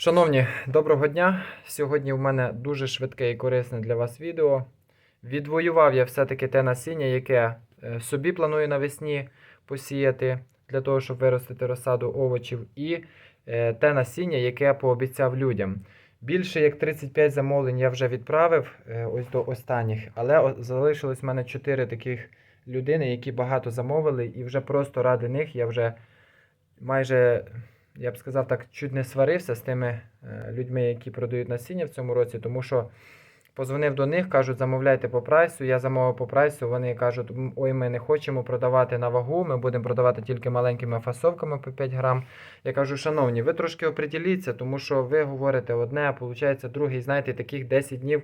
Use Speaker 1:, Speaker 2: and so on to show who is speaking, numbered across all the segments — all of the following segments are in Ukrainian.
Speaker 1: Шановні, доброго дня! Сьогодні в мене дуже швидке і корисне для вас відео. Відвоював я все-таки те насіння, яке е, собі планую навесні посіяти для того, щоб виростити розсаду овочів, і е, те насіння, яке пообіцяв людям. Більше як 35 замовлень я вже відправив е, ось до останніх, але залишилось в мене 4 таких людини, які багато замовили, і вже просто ради них я вже майже я б сказав так, чуть не сварився з тими е, людьми, які продають насіння в цьому році, тому що позвонив до них, кажуть, замовляйте по прайсу. Я замовив по прайсу. Вони кажуть, ой, ми не хочемо продавати на вагу, ми будемо продавати тільки маленькими фасовками по 5 грам. Я кажу, шановні, ви трошки оприділіться, тому що ви говорите одне, а виходить другий, знаєте, таких 10 днів.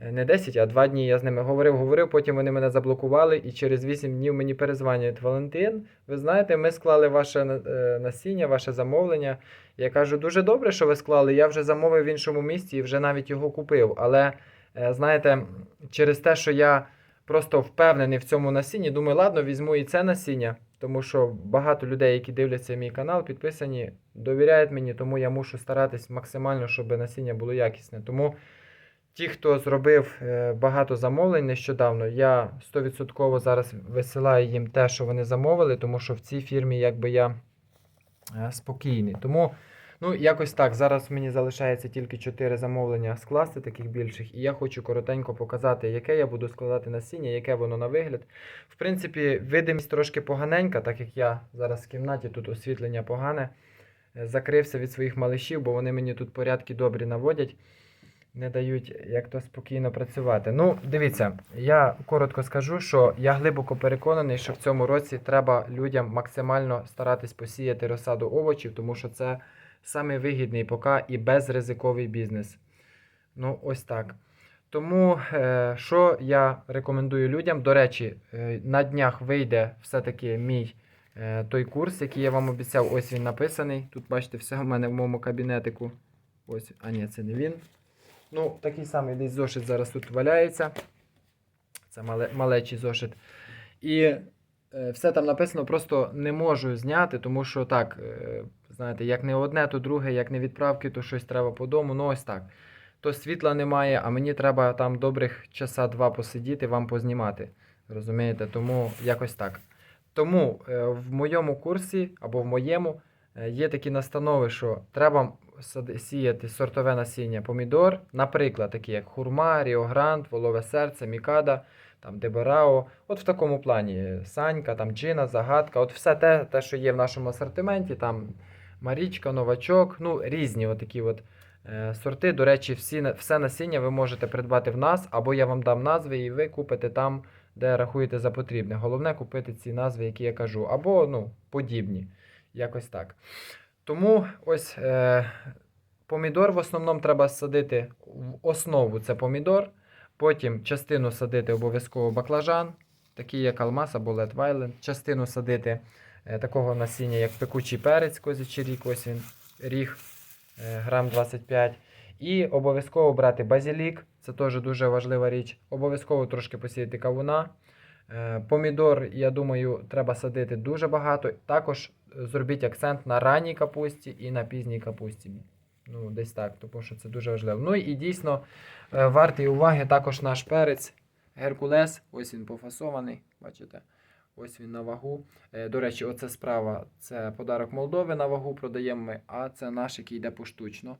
Speaker 1: Е, Не 10, а 2 дні я з ними говорив, говорив, потім вони мене заблокували, і через 8 днів мені перезванюють Валентин. Ви знаєте, ми склали ваше е, насіння, ваше замовлення. Я кажу, дуже добре, що ви склали. Я вже замовив в іншому місці і вже навіть його купив. Але е, знаєте, через те, що я просто впевнений в цьому насінні, думаю, ладно, візьму і це насіння, тому що багато людей, які дивляться мій канал, підписані, довіряють мені, тому я мушу старатись максимально, щоб насіння було якісне. Тому ті, хто зробив е, багато замовлень нещодавно, я 100% зараз висилаю їм те, що вони замовили, тому що в цій фірмі якби я е, спокійний. Тому, ну, якось так. Зараз мені залишається тільки 4 замовлення скласти таких більших, і я хочу коротенько показати, яке я буду складати насіння, яке воно на вигляд. В принципі, видимість трошки поганенька, так як я зараз в кімнаті, тут освітлення погане. Е, Закрився від своїх малишів, бо вони мені тут порядки добрі наводять. Не дають як то спокійно працювати. Ну, дивіться, я коротко скажу, що я глибоко переконаний, що в цьому році треба людям максимально старатись посіяти розсаду овочів, тому що це самий вигідний поки і безризиковий бізнес. Ну, ось так. Тому е, що я рекомендую людям? До речі, е, на днях вийде все-таки мій е, той курс, який я вам обіцяв. Ось він написаний. Тут бачите, все в мене в моєму кабінетику. Ось, а ні, це не він. Ну, такий самий десь зошит зараз тут валяється. Це мале, малечий зошит. І е, все там написано, просто не можу зняти, тому що так, е, знаєте, як не одне, то друге, як не відправки, то щось треба по дому. Ну, ось так. То світла немає, а мені треба там добрих часа два посидіти, вам познімати. Розумієте? Тому якось так. Тому е, в моєму курсі або в моєму є такі настанови, що треба сіяти сортове насіння помідор, наприклад, такі як хурма, Ріогрант, волове серце, мікада, там Деберао. От в такому плані е, Санька, там Джина, Загадка, от все те, те, що є в нашому асортименті, там Марічка, Новачок, ну різні отакі от е, сорти. До речі, всі, все насіння ви можете придбати в нас, або я вам дам назви, і ви купите там, де рахуєте за потрібне. Головне купити ці назви, які я кажу, або ну, подібні. Якось так. Тому ось е, помідор в основному треба садити в основу це помідор. Потім частину садити обов'язково баклажан, такий як алмаз або летвайлен. Частину садити е, такого насіння, як пекучий перець, козячий рік, ось він ріг е, грам 25. І обов'язково брати базилік, це теж дуже важлива річ. Обов'язково трошки посіяти кавуна. Е, Помідор, я думаю, треба садити дуже багато. Також е, зробіть акцент на ранній капусті і на пізній капусті. Ну, десь так, тому що це дуже важливо. Ну і дійсно е, вартий уваги також наш перець Геркулес. Ось він пофасований, бачите? Ось він на вагу. До речі, оце справа це подарок Молдови на вагу продаємо ми, а це наш, який йде поштучно.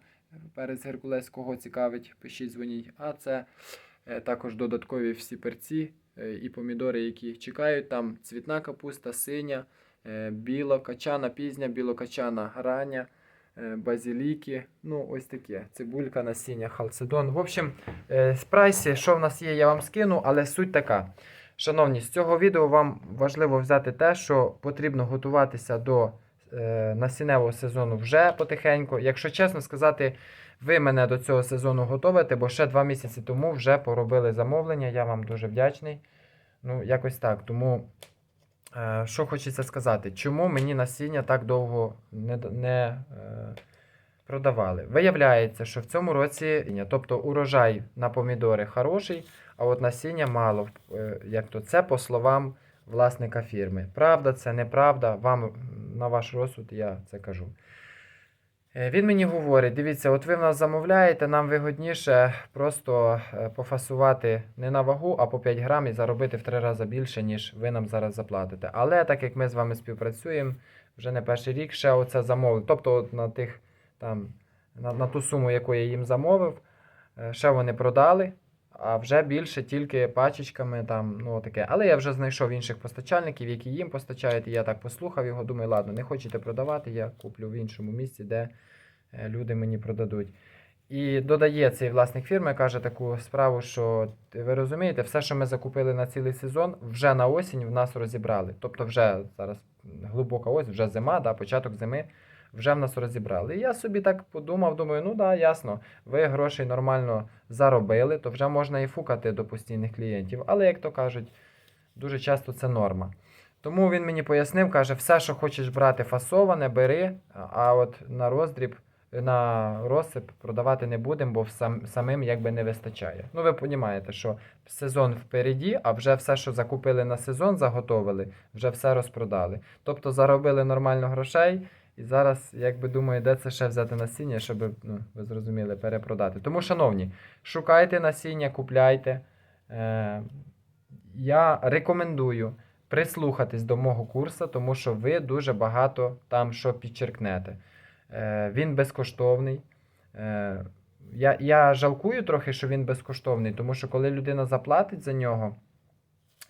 Speaker 1: Перець Геркулес, кого цікавить, пишіть, дзвоніть. А це також додаткові всі перці е, і помідори, які чекають. Там цвітна капуста, синя, е, білокачана пізня, білокачана рання, е, базиліки. Ну, ось таке. Цибулька, насіння, халцедон. В общем, е, з прайсі, що в нас є, я вам скину, але суть така. Шановні, з цього відео вам важливо взяти те, що потрібно готуватися до е, насінневого сезону вже потихеньку. Якщо чесно сказати, ви мене до цього сезону готовите, бо ще два місяці тому вже поробили замовлення. Я вам дуже вдячний. Ну, якось так. Тому, е, що хочеться сказати, чому мені насіння так довго не, не е, продавали? Виявляється, що в цьому році, тобто урожай на помідори хороший, а от насіння мало. Е, Як то це по словам власника фірми. Правда, це неправда. Вам на ваш розсуд я це кажу. Е, Він мені говорить: дивіться, от ви в нас замовляєте, нам вигодніше просто е, пофасувати не на вагу, а по 5 грам і заробити в 3 рази більше, ніж ви нам зараз заплатите. Але так як ми з вами співпрацюємо вже не перший рік, ще оце замовили. Тобто от на тих там на, на ту суму, яку я їм замовив, е, ще вони продали. А вже більше тільки пачечками там, ну таке. Але я вже знайшов інших постачальників, які їм постачають. І я так послухав його. Думаю, ладно, не хочете продавати, я куплю в іншому місці, де е, люди мені продадуть. І додає цей власник фірми, каже таку справу, що ви розумієте, все, що ми закупили на цілий сезон, вже на осінь в нас розібрали. Тобто, вже зараз глибока осінь, вже зима, да, початок зими, вже в нас розібрали. І я собі так подумав, думаю, ну да, ясно, ви грошей нормально заробили, то вже можна і фукати до постійних клієнтів. Але, як то кажуть, дуже часто це норма. Тому він мені пояснив, каже, все, що хочеш брати фасоване, бери, а от на роздріб, на розсип продавати не будемо, бо сам, самим якби не вистачає. Ну, ви розумієте, що сезон впереді, а вже все, що закупили на сезон, заготовили, вже все розпродали. Тобто заробили нормально грошей. І зараз, якби думаю, де це ще взяти насіння, щоб, ну, ви зрозуміли, перепродати. Тому, шановні, шукайте насіння, купляйте. Е, я рекомендую прислухатись до мого курсу, тому що ви дуже багато там що підчеркнете. Е, він безкоштовний. Е, я, я жалкую трохи, що він безкоштовний, тому що коли людина заплатить за нього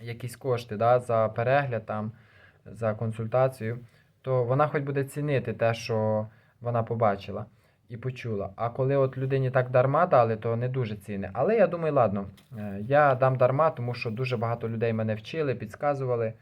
Speaker 1: якісь кошти, да, за перегляд, там, за консультацію, то вона хоч буде цінити те, що вона побачила і почула. А коли от людині так дарма дали, то не дуже цінне. Але я думаю, ладно, е, я дам дарма, тому що дуже багато людей мене вчили, підказували.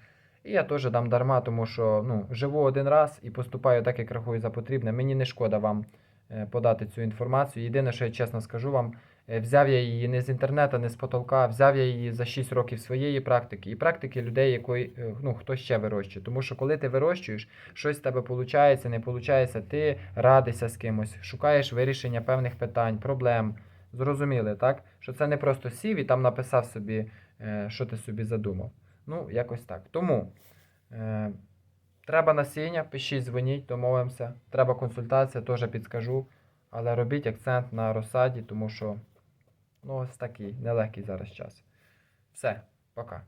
Speaker 1: І я теж дам дарма, тому що ну, живу один раз і поступаю так, як рахую за потрібне. Мені не шкода вам е, подати цю інформацію. Єдине, що я чесно скажу вам, взяв я її не з інтернету, не з потолка, взяв я її за 6 років своєї практики і практики людей, якої, е, ну, хто ще вирощує. Тому що коли ти вирощуєш, щось в тебе виходить, не виходить, ти радишся з кимось, шукаєш вирішення певних питань, проблем. Зрозуміли, так? Що це не просто сів і там написав собі, е, що ти собі задумав. Ну, якось так. Тому е, треба насіння, пишіть, дзвоніть, домовимося. Треба консультація, теж підскажу. Але робіть акцент на розсаді, тому що ну, ось такий нелегкий зараз час. Все, пока.